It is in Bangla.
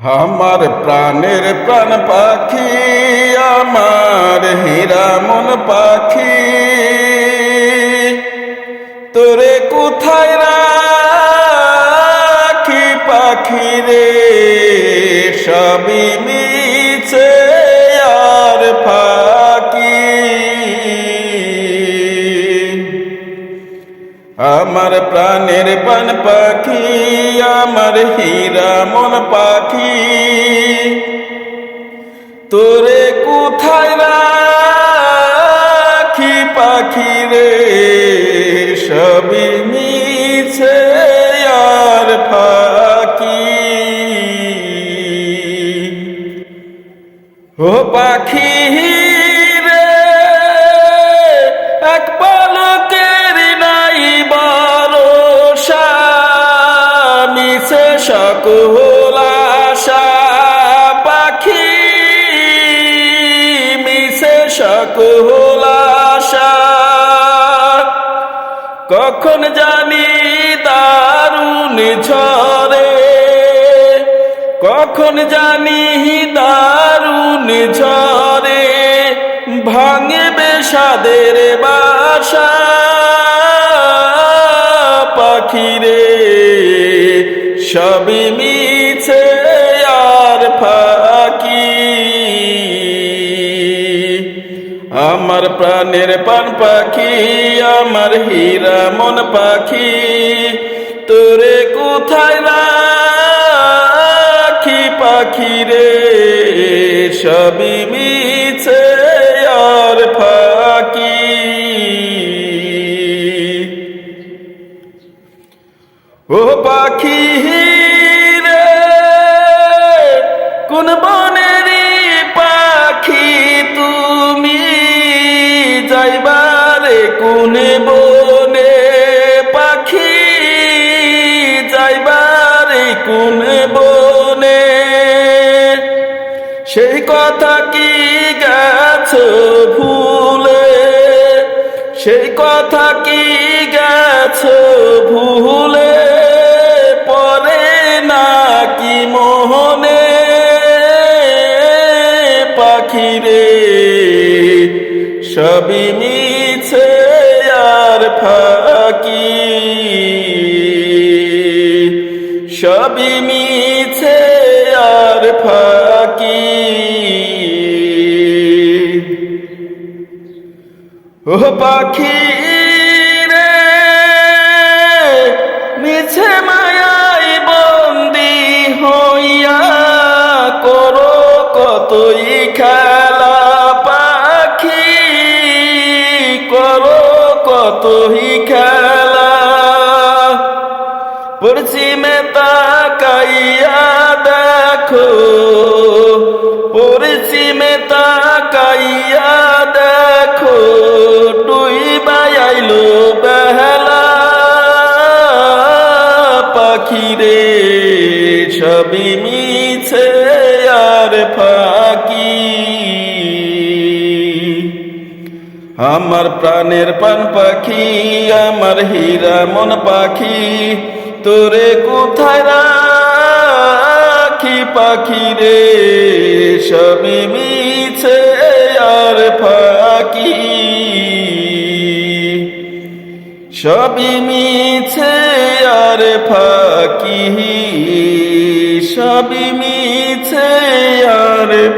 আমার প্রাণের প্রাণ পাখি আমার মন পাখি। তোরে কোথায় রাখি পাখি রে? সবই আমার প্রাণের পান পাখি, আমার হীরা মন পাখি। তোরে কোথায় রাখি পাখি রে? সবই মিছে আর ফাঁকি। ও পাখি আশা পাখি মিছে সকল আশা। কখন জানি দারুণ ঝরে কখন জানি দারুণ ঝরে ভাঙে বেশাদের বাসা সবই মিছে আর ফাঁকি। আমার প্রাণের পান পাখি, আমার হীরা মন পাখি, তোরে কোথায় রাখি পাখি রে? সবই মিছে আর ফাঁকি। ও পাখি কোন বনের পাখি তুমি যাইবারে কোন বনে পাখি যাইবারে কোন বনে। সেই কথা কি সবই মিছে আর ফাঁকি। সবই মিছে আর ফাঁকি। ও পাখি রে, মিছে মায়াই বন্দি হইয়া করো কতই খেলা পশ্চিমে তাকাইয়া দেখো। পশ্চিমে তাকাইয়া দেখো। টুই বায়াইলো বেহলা পাখিরে। সবই মিছে আর ফাঁকি। আমার প্রাণের পান পাখি, আমার হীরা মন পাখি। তোরে কোথায় রাখি পাখি রে? সবই মিছে আর ফাঁকি। সবই মিছে আর ফাঁকি। সবই মিছে আর